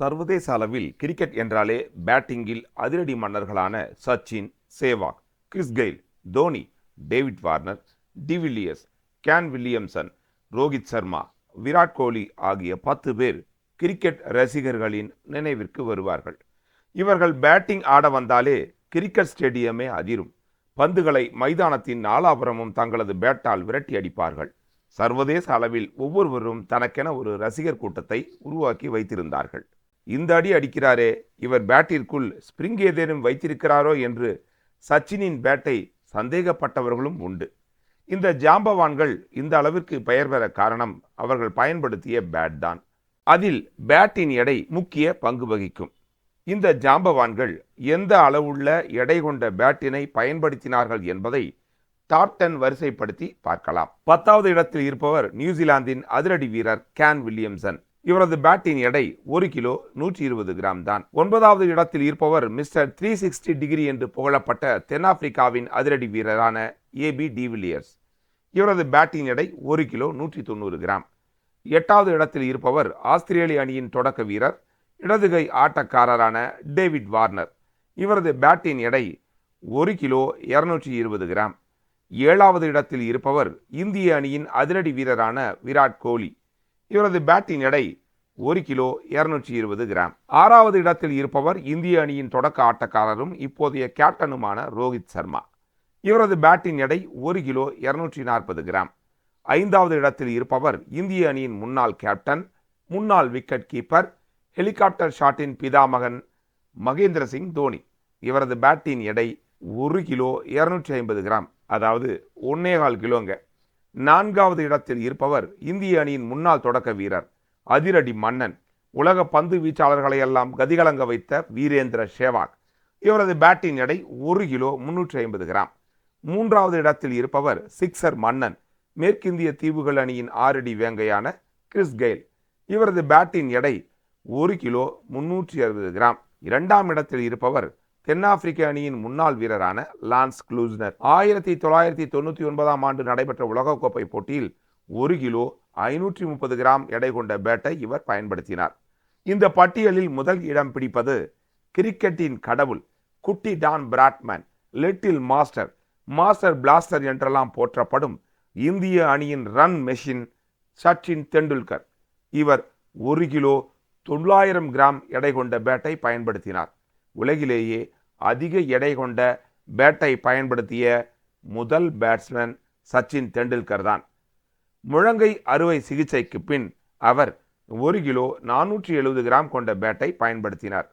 சர்வதேச அளவில் கிரிக்கெட் என்றாலே பேட்டிங்கில் அதிரடி மன்னர்களான Sachin Sehwag Chris Gayle Dhoni David Warner de Villiers Kane Williamson Rohit Sharma Virat Kohli ஆகிய பத்து பேர் கிரிக்கெட் ரசிகர்களின் நினைவிற்கு வருவார்கள். இவர்கள் பேட்டிங் ஆட வந்தாலே கிரிக்கெட் ஸ்டேடியமே அதிரும். பந்துகளை மைதானத்தின் நாலாபுரமும் தங்களது பேட்டால் விரட்டி அடிப்பார்கள். சர்வதேச அளவில் ஒவ்வொருவரும் தனக்கென ஒரு ரசிகர் கூட்டத்தை உருவாக்கி வைத்திருந்தார்கள். இந்த அடி அடிக்கிறாரே இவர் பேட்டிற்குள் ஸ்பிரிங் ஏதேனும் வைத்திருக்கிறாரோ என்று சச்சினின் பேட்டை சந்தேகப்பட்டவர்களும் உண்டு. இந்த ஜாம்பவான்கள் இந்த அளவிற்கு பெயர் பெற காரணம் அவர்கள் பயன்படுத்திய பேட் தான். அதில் பேட்டின் எடை முக்கிய பங்கு வகிக்கும். இந்த ஜாம்பவான்கள் எந்த அளவுள்ள எடை கொண்ட பேட்டினை பயன்படுத்தினார்கள் என்பதை டாப் டென் வரிசைப்படுத்தி பார்க்கலாம். பத்தாவது இடத்தில் இருப்பவர் நியூசிலாந்தின் அதிரடி வீரர் கேன் வில்லியம்சன். இவரது பேட்டின் எடை ஒரு கிலோ நூற்றி இருபது கிராம் தான். ஒன்பதாவது இடத்தில் இருப்பவர் மிஸ்டர் த்ரீ சிக்ஸ்டி டிகிரி என்று புகழப்பட்ட தென்னாப்பிரிக்காவின் அதிரடி வீரரான ஏபி டிவிலியர்ஸ். இவரது பேட்டின் எடை ஒரு கிலோ நூற்றி தொண்ணூறு கிராம். எட்டாவது இடத்தில் இருப்பவர் ஆஸ்திரேலிய அணியின் தொடக்க வீரர் இடதுகை ஆட்டக்காரரான டேவிட் வார்னர். இவரது பேட்டின் எடை ஒரு கிலோ இருநூற்றி இருபது கிராம். ஏழாவது இடத்தில் இருப்பவர் இந்திய அணியின் அதிரடி வீரரான விராட் கோலி. இவரது பேட்டின் எடை ஒரு கிலோ இருநூற்றி இருபது கிராம். ஆறாவது இடத்தில் இருப்பவர் இந்திய அணியின் தொடக்க ஆட்டக்காரரும் இப்போதைய கேப்டனுமான ரோஹித் சர்மா. இவரது பேட்டின் எடை ஒரு கிலோ இருநூற்றி நாற்பது கிராம். ஐந்தாவது இடத்தில் இருப்பவர் இந்திய அணியின் முன்னாள் கேப்டன் முன்னாள் விக்கெட் கீப்பர் ஹெலிகாப்டர் ஷாட்டின் பிதாமகன் மகேந்திர சிங் தோனி. இவரது பேட்டின் எடை ஒரு கிலோ இருநூற்றி ஐம்பது கிராம். அதாவது ஒன்னேகால் கிலோங்க. நான்காவது இடத்தில் இருப்பவர் இந்திய அணியின் முன்னாள் தொடக்க வீரர் அதிரடி மன்னன் உலக பந்து வீச்சாளர்களை எல்லாம் கதிகலங்க வைத்த வீரேந்திர சேவாக். இவரது பேட்டின் எடை ஒரு கிலோ முன்னூற்றி ஐம்பது கிராம். மூன்றாவது இடத்தில் இருப்பவர் சிக்ஸர் மன்னன் மேற்கிந்திய தீவுகள் அணியின் ஆறடி வேங்கையான கிறிஸ் கெயில். இவரது பேட்டின் எடை ஒரு கிலோ முன்னூற்றி அறுபது கிராம். இரண்டாம் இடத்தில் இருப்பவர் தென்னாப்பிரிக்க அணியின் முன்னாள் வீரரான லான்ஸ் க்ளூஸ்னர். ஆயிரத்தி தொள்ளாயிரத்தி தொண்ணூற்றி ஒன்பதாம் ஆண்டு நடைபெற்ற உலகக்கோப்பை போட்டியில் ஒரு கிலோ ஐநூற்றி முப்பது கிராம் எடை கொண்ட பேட்டை இவர் பயன்படுத்தினார். இந்த பட்டியலில் முதல் இடம் பிடிப்பது கிரிக்கெட்டின் கடவுள் குட்டி Don Bradman little master master blaster என்றெல்லாம் போற்றப்படும் இந்திய அணியின் ரன் மெஷின் சச்சின் தெண்டுல்கர் இவர் ஒரு கிலோ தொள்ளாயிரம் கிராம் எடை கொண்ட பேட்டை பயன்படுத்தினார். உலகிலேயே அதிக எடை கொண்ட பேட்டை பயன்படுத்திய முதல் பேட்ஸ்மேன் சச்சின் தெண்டுல்கர் தான். முழங்கை அறுவை சிகிச்சைக்கு பின் அவர் ஒரு கிலோ நானூற்றி எழுபது கிராம் கொண்ட பேட்டை பயன்படுத்தினார்.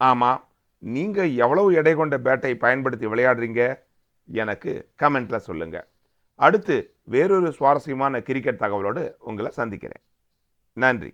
ஆமாம் நீங்கள் எவ்வளவு எடை கொண்ட பேட்டை பயன்படுத்தி விளையாடுறீங்க? எனக்கு கமெண்ட்டில் சொல்லுங்கள் அடுத்து வேறொரு சுவாரஸ்யமான கிரிக்கெட் தகவலோடு உங்களை சந்திக்கிறேன். நன்றி.